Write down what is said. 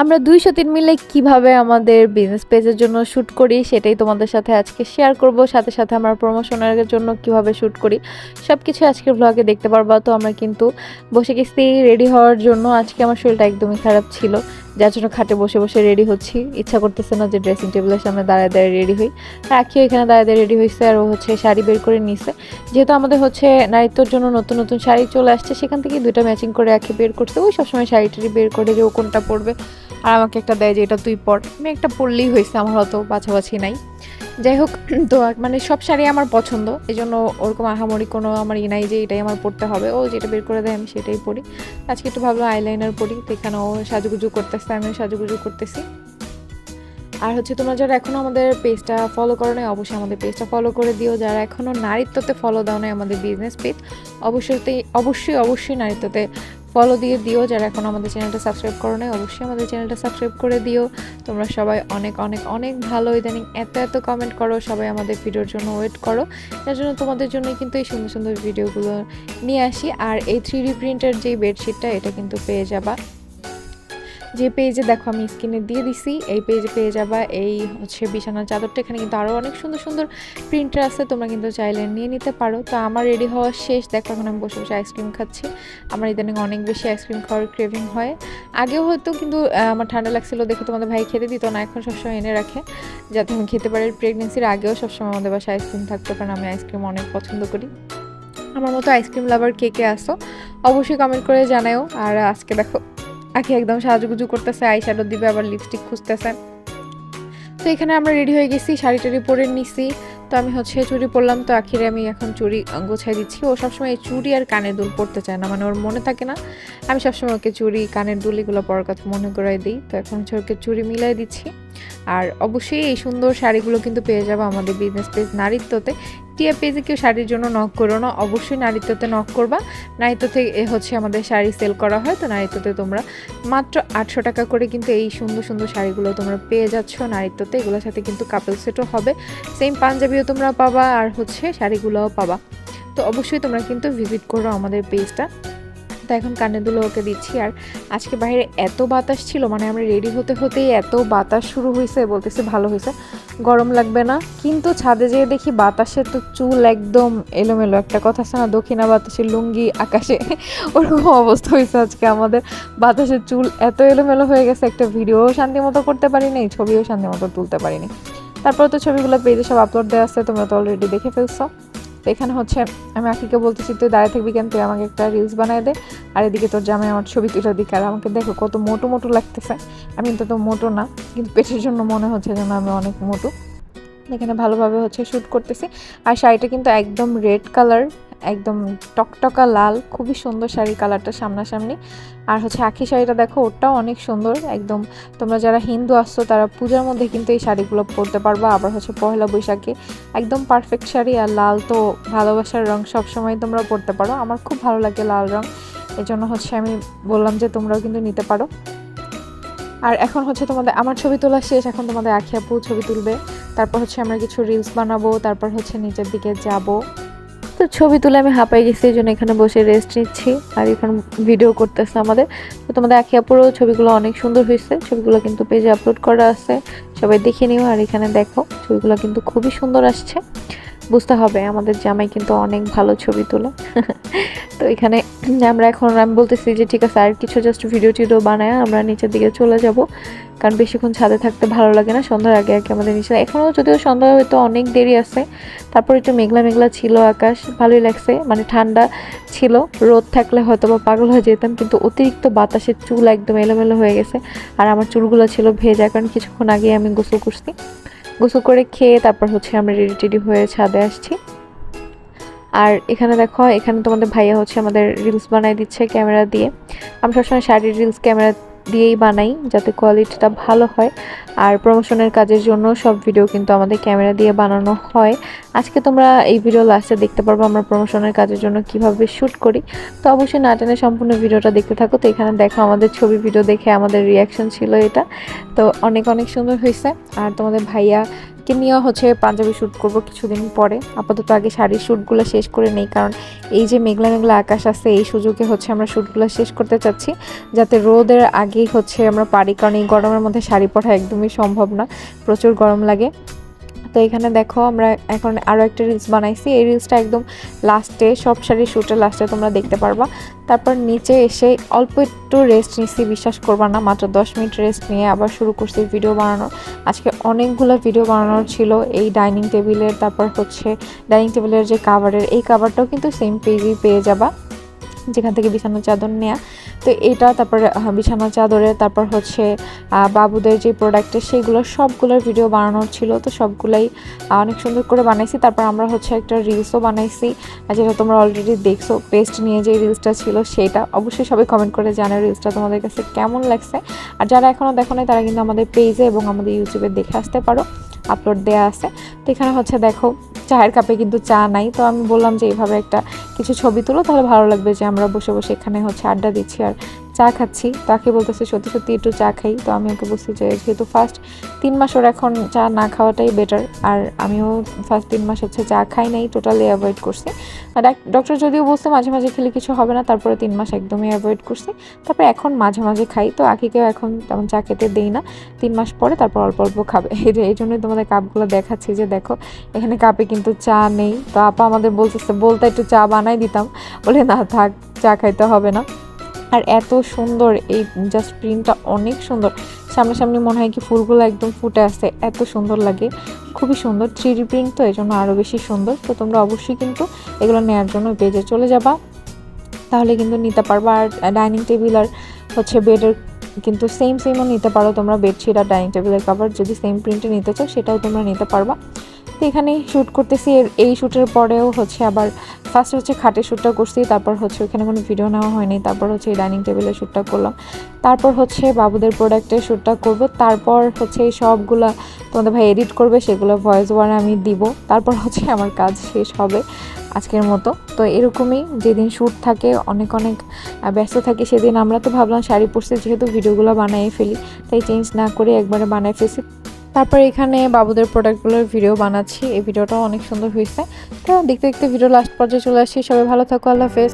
আমরা দুইশো তিন মিলে কীভাবে আমাদের বিজনেস পেজের জন্য শ্যুট করি সেটাই তোমাদের সাথে আজকে শেয়ার করব। সাথে সাথে আমরা প্রমোশনের জন্য কীভাবে শ্যুট করি সব কিছু আজকের ব্লগে দেখতে পারবা। তো আমরা কিন্তু বসে গেছি রেডি হওয়ার জন্য। আজকে আমার শরীরটা একদমই খারাপ ছিল, যার জন্য খাটে বসে বসে রেডি হচ্ছি। ইচ্ছা করতেছে না যে ড্রেসিং টেবিলের সামনে দাঁড়ায় দাঁড়িয়ে রেডি হই। আর আখিও এখানে দাঁড়ায় দাঁড়িয়ে রেডি হয়েছে আর ও হচ্ছে শাড়ি বের করে নিছে। যেহেতু আমাদের হচ্ছে নারীত্বর জন্য নতুন নতুন শাড়ি চলে আসছে, সেখান থেকে দুইটা ম্যাচিং করে আখি বের করছে। ওই সবসময় শাড়ি টাড়ি বের করে যে ও কোনটা পরবে আর আমাকে একটা দেয় যে এটা তুই পর আমি একটা পড়লেই হয়েছে, আমার অত বাছাবাছি নাই। যাই হোক তো মানে সব শাড়ি আমার পছন্দ এই জন্য ওরকম আহামরি কোনো আমার ই নাই যে এটাই আমার পড়তে হবে। ও যেটা বের করে দেয়, আমি সেটাই পড়ি। আজকে একটু ভাবলো আইলাইনার পড়ি তো এখানে ও সাজুগুজু করতেছে, আমিও সাজুগুজু করতেছি। আর হচ্ছে তোমরা যারা এখনও আমাদের পেজটা ফলো করো নাই, অবশ্যই আমাদের পেজটা ফলো করে দিও। যারা এখনও নারীত্বতে ফলো দাও নাই আমাদের বিজনেস পেজ অবশ্যই অবশ্যই অবশ্যই নারীত্বতে ফলো দিয়ে দিও। যারা এখন আমাদের চ্যানেলটা সাবস্ক্রাইব করো নাই, অবশ্যই আমাদের চ্যানেলটা সাবস্ক্রাইব করে দিও। তোমরা সবাই অনেক অনেক অনেক ভালো ইদানিং এত এত কমেন্ট করো, সবাই আমাদের ভিডিওর জন্য ওয়েট করো। তার জন্য তোমাদের জন্য কিন্তু এই সুন্দর সুন্দর ভিডিওগুলো নিয়ে আসি। আর এই থ্রি ডি প্রিন্টের যে বেডশিটটা এটা কিন্তু পেয়ে যাবা। যে পেজে দেখো আমি স্ক্রিনে দিয়ে দিছি, এই পেজে পেয়ে যাবা। এই হচ্ছে বিছানার চাদরটা, এখানে কিন্তু আরও অনেক সুন্দর সুন্দর প্রিন্টার আছে, তোমরা কিন্তু চাইলে নিয়ে নিতে পারো। তো আমার রেডি হওয়া শেষ, দেখো এখন আমি বসে বসে আইসক্রিম খাচ্ছি। আমার ইদানিং অনেক বেশি আইসক্রিম খাওয়ার ক্রেভিং হয়। আগেও হয়তো কিন্তু আমার ঠান্ডা লাগছিল দেখে তোমাদের ভাই খেতে দিত না, এখন সবসময় এনে রাখে। যাতে আমি খেতে পারি প্রেগনেন্সির আগেও সবসময় আমাদের বাসায় আইসক্রিম থাকতো, কারণ আমি আইসক্রিম অনেক পছন্দ করি। আমার মতো আইসক্রিম লাভার কে কে আসো অবশ্যই কমেন্ট করে জানাও আর আজকে দেখো আখি একদম সাজুগুজু করতেছে আই শ্যাডো দিবে, আবার লিপস্টিক খুঁজতেছে। তো এখানে আমরা রেডি হয়ে গেছি, শাড়ি টাড়ি পরে নিছি। তো আমি হচ্ছে চুড়ি পরলাম, তো আখিরে আমি এখন চুরি গোছাই দিচ্ছি। ও সবসময় এই চুড়ি আর কানের দুল পরতে চায় না মানে ওর মনে থাকে না। আমি সবসময় ওকে চুড়ি, কানের দুল এগুলো পরার কথা মনে করাই দিই। তো এখন হচ্ছে ওকে চুড়ি মিলাই দিচ্ছি। আর অবশ্যই এই সুন্দর শাড়িগুলো কিন্তু পেয়ে যাব আমাদের বিজনেস পেজ নারীত্বতে। টিয়া পেজে কেউ শাড়ির জন্য নক করো না, অবশ্যই নারীত্বতে নক করবা। নারীত্বতে হচ্ছে আমাদের শাড়ি সেল করা হয়, তো নারীত্বতে তোমরা মাত্র আটশো টাকা করে কিন্তু এই সুন্দর সুন্দর শাড়িগুলো তোমরা পেয়ে যাচ্ছ নারীত্বতে, এগুলোর সাথে কিন্তু কাপল সেটও হবে। সেম পাঞ্জাবিও তোমরা পাবা আর হচ্ছে শাড়িগুলোও পাবা। তো অবশ্যই তোমরা কিন্তু ভিজিট করো আমাদের পেজটা তো এখন কানে দুলো ওকে দিচ্ছি, আর আজকে বাইরে এত বাতাস ছিল মানে আমরা রেডি হতে হতেই এত বাতাস শুরু হয়েছে, বলতেছে ভালো হয়েছে। গরম লাগবে না। কিন্তু ছাদে যেয়ে দেখি বাতাসে তো চুল একদম এলোমেলো। একটা কথা আছে না, দক্ষিণা বাতাসে লুঙ্গি আকাশে ওরকম অবস্থা হয়েছে আজকে আমাদের। বাতাসের চুল এত এলোমেলো হয়ে গেছে, একটা ভিডিও শান্তি মতো করতে পারিনি ছবিও শান্তি মতো তুলতে পারিনি তারপরে তো ছবিগুলো পেজে সব আপলোড দেওয়া আছে, তোমরা তো অলরেডি দেখে ফেলছো। তো এখানে হচ্ছে, আমি আখিকে বলতেছি, তুই দাঁড়িয়ে থাকবি কেন? তুই আমাকে একটা রিলস বানায় দে। আর এদিকে তোর জামাই আমার ছবি তুলে দিকে। আর আমাকে দেখো কত মোটো মোটো লাগতেছে। আমি তো তো মোটো না, কিন্তু পেটের জন্য মনে হচ্ছে যেন আমি অনেক মোটো। এখানে ভালোভাবে হচ্ছে শ্যুট করতেছি। আর শাড়িটা কিন্তু একদম রেড কালার একদম টকটকা লাল, খুবই সুন্দর শাড়ির কালারটা সামনাসামনি। আর হচ্ছে আখি শাড়িটা দেখো ওটাও অনেক সুন্দর, একদম তোমরা যারা হিন্দু আসছো তারা পূজার মধ্যে কিন্তু এই শাড়িগুলো পরতে পারবা। আবার হচ্ছে পহেলা বৈশাখে একদম পারফেক্ট শাড়ি, আর লাল তো ভালোবাসার রং সবসময় তোমরা পরতে পারো। আমার খুব ভালো লাগে লাল রং, এজন্য হচ্ছে আমি বললাম যে তোমরাও কিন্তু নিতে পারো। আর এখন হচ্ছে তোমাদের, আমার ছবি তোলা শেষ, এখন তোমাদের আখি আপু ছবি তুলবে। তারপর হচ্ছে আমরা কিছু রিলস বানাবো, তারপর হচ্ছে নিচের দিকে যাব। তো ছবি তুলে আমি হাঁপাই গেছি, এই জন্য এখানে বসে রেস্ট নিচ্ছি। আর এখন ভিডিও করতেছে আমাদের। তো তোমাদের আখি আপুরও ছবিগুলো অনেক সুন্দর হয়েছে। ছবিগুলো কিন্তু পেজে আপলোড করা আছে। সবাই দেখে নিও আর এখানে দেখো, ছবিগুলো কিন্তু খুবই সুন্দর আসছে। বুঝতে হবে, আমাদের জামাই কিন্তু অনেক ভালো ছবি তোলে। তো এখানে আমরা এখন, আমি বলতেছি যে ঠিক আছে, আর কিছু জাস্ট ভিডিও টিডিও বানায় আমরা নিচের দিকে চলে যাব। কারণ বেশিক্ষণ ছাদে থাকতে ভালো লাগে না, সন্ধ্যার আগে আগে আমাদের নিচে এখনও যদিও সন্ধ্যা হয়তো অনেক দেরি আছে, তারপর একটু মেঘলা মেঘলা ছিল আকাশ, ভালোই লাগছে মানে ঠান্ডা ছিল। রোদ থাকলে হয়তো বা পাগল হয়ে যেতাম, কিন্তু অতিরিক্ত বাতাসের চুল একদম এলোমেলো হয়ে গেছে। আর আমার চুলগুলো ছিল ভেজা, কারণ কিছুক্ষণ আগে আমি গোসল করছি। গোসল করে খেয়ে তারপর হচ্ছে আমরা রেডি টেডি হয়ে ছাদে আসছি। আর এখানে দেখো, এখানে তোমাদের ভাইয়া হচ্ছে আমাদের রিলস বানাই দিচ্ছে ক্যামেরা দিয়ে। আমি সবসময় শাড়ির রিলস ক্যামেরা দিয়েই বানাই যাতে কোয়ালিটিটা ভালো হয়। আর প্রমোশনের কাজের জন্য সব ভিডিও কিন্তু আমাদের ক্যামেরা দিয়ে বানানো হয়। আজকে তোমরা এই ভিডিও লাস্টে দেখতে পারব আমরা প্রমোশনের কাজের জন্য কীভাবে শ্যুট করি। তো অবশ্যই না টেনে সম্পূর্ণ ভিডিওটা দেখতে থাকো। তো এখানে দেখো আমাদের ছবি ভিডিও দেখে আমাদের রিয়াকশন ছিল এটা। তো অনেক অনেক সুন্দর হয়েছে। আর তোমাদের ভাইয়া ঈদকে নিয়ে হচ্ছে পাঞ্জাবি শ্যুট করব কিছুদিন পরে। আপাতত আগে শাড়ির শ্যুটগুলো শেষ করে নেই, কারণ এই যে মেঘলা মেঘলা আকাশ আছে, এই সুযোগে হচ্ছে আমরা শ্যুটগুলো শেষ করতে চাচ্ছি। যাতে রোদের আগেই হচ্ছে আমরা পারি, কারণ এই গরমের মধ্যে শাড়ি পরা একদমই সম্ভব না। প্রচুর গরম লাগে। তো এখানে দেখো আমরা এখন আরও একটা রিলস বানাইছি। এই রিলসটা একদম লাস্টে সব শাড়ির শ্যুটের লাস্টে তোমরা দেখতে পারবা। তারপর নিচে এসে অল্প একটু রেস্ট নিচ্ছি বিশ্বাস করবা না, মাত্র দশ মিনিট রেস্ট নিয়ে আবার শুরু করছি ভিডিও বানানোর। আজকে অনেকগুলো ভিডিও বানানোর ছিল, এই ডাইনিং টেবিলের তারপর হচ্ছে ডাইনিং টেবিলের যে কাভারের এই কাভারটাও কিন্তু সেম পেজেই পেয়ে যাবা। যেখান থেকে বিছানার চাদর নেওয়া তো এটা, তারপর বিছানার চাদরের তারপর হচ্ছে বাবুদের যে প্রোডাক্টের সেইগুলো সবগুলোর ভিডিও বানানোর ছিল। তো সবগুলাই অনেক সুন্দর করে বানাইছি। তারপর আমরা হচ্ছে একটা রিলসও বানাইছি। যেটা তোমরা অলরেডি দেখছ পেস্ট নিয়ে যে রিলসটা ছিল, সেটা অবশ্যই সবাই কমেন্ট করে জানাও রিলসটা তোমাদের কাছে কেমন লাগছে। আর যারা এখনও দেখো নাই, তারা কিন্তু আমাদের পেজে এবং আমাদের ইউটিউবে দেখে আসতে পারো। আপলোড দেওয়া আছে। তো এখানে হচ্ছে দেখো চায়ের কাপে কিন্তু চা নাই। তো আমি বললাম যে, এইভাবে একটা কিছু ছবি তুলো, তাহলে ভালো লাগবে যে, আমরা বসে বসে এখানে হচ্ছে আড্ডা দিচ্ছি আর চা খাচ্ছি। তাকে বলতেছে, সত্যি সত্যি একটু চা খাই। তো আমি ওকে বলছি যে, যেহেতু ফার্স্ট তিন মাস ওর এখন চা না খাওয়াটাই বেটার আর আমিও ফার্স্ট তিন মাস হচ্ছে চা খাই নাই টোটালি অ্যাভয়েড করছি। আর ডক্টর যদিও বলছে মাঝে মাঝে খেলে কিছু হবে না, তারপরে তিন মাস একদমই অ্যাভয়েড করছি। তারপরে এখন মাঝে মাঝে খাই, তো আখিকেও এখন তেমন চা খেতে দেই না। তিন মাস পরে তারপর অল্প অল্প খাবে। এই যে, এই জন্যই তোমাদের কাপগুলো দেখাচ্ছি যে, দেখো, এখানে কাপে কিন্তু চা নেই। তো আপা আমাদের বলতেছে, বলতে একটু চা বানাই দিতাম। বলে, না, থাক, চা খাইতে হবে না। আর এত সুন্দর, এই জাস্ট প্রিন্টটা অনেক সুন্দর। সামনাসামনি মনে হয় কি ফুলগুলো একদম ফুটে আসছে, এত সুন্দর লাগে। খুবই সুন্দর থ্রি প্রিন্ট তো এই জন্য আরও বেশি সুন্দর। তো তোমরা অবশ্যই কিন্তু এগুলো নেওয়ার জন্য পেজে চলে যাবা। তাহলে কিন্তু নিতে পারবা। আর ডাইনিং টেবিল আর হচ্ছে বেডের কিন্তু সেম সেমও নিতে পারো তোমরা। বেডশিট আর ডাইনিং টেবিলের কাভার যদি সেম প্রিন্টে নিতে চাও, সেটাও তোমরা নিতে পারবা। এখানে শ্যুট করতেছি। এই শ্যুটের পরেও হচ্ছে আবার ফার্স্ট হচ্ছে খাটের শ্যুটটা করছি, তারপর হচ্ছে ওখানে কোনো ভিডিও নেওয়া হয়নি, তারপর হচ্ছে এই ডাইনিং টেবিলের শ্যুটটা করলাম। তারপর হচ্ছে বাবুদের প্রোডাক্টের শ্যুটটা করব, তারপর হচ্ছে এই সবগুলা তোমাদের ভাই এডিট করবে, সেগুলো ভয়েস ওভার আমি দিব, তারপর হচ্ছে আমার কাজ শেষ হবে আজকের মতো। তো এরকমই যেদিন শ্যুট থাকে, অনেক অনেক ব্যস্ত থাকি সেদিন আমরা তো ভাবলাম শাড়ি পরছি, যেহেতু ভিডিওগুলো বানিয়ে ফেলি, তাই চেঞ্জ না করে একবারে বানিয়ে ফেলছি। তারপর এখানে বাবুদের প্রোডাক্টগুলোর ভিডিও বানাচ্ছি। এই ভিডিওটাও অনেক সুন্দর হয়েছে। তো দেখতে দেখতে ভিডিও লাস্ট পর্যায়ে চলে আসছি। সবাই ভালো থাকো, আল্লাহ হাফেজ।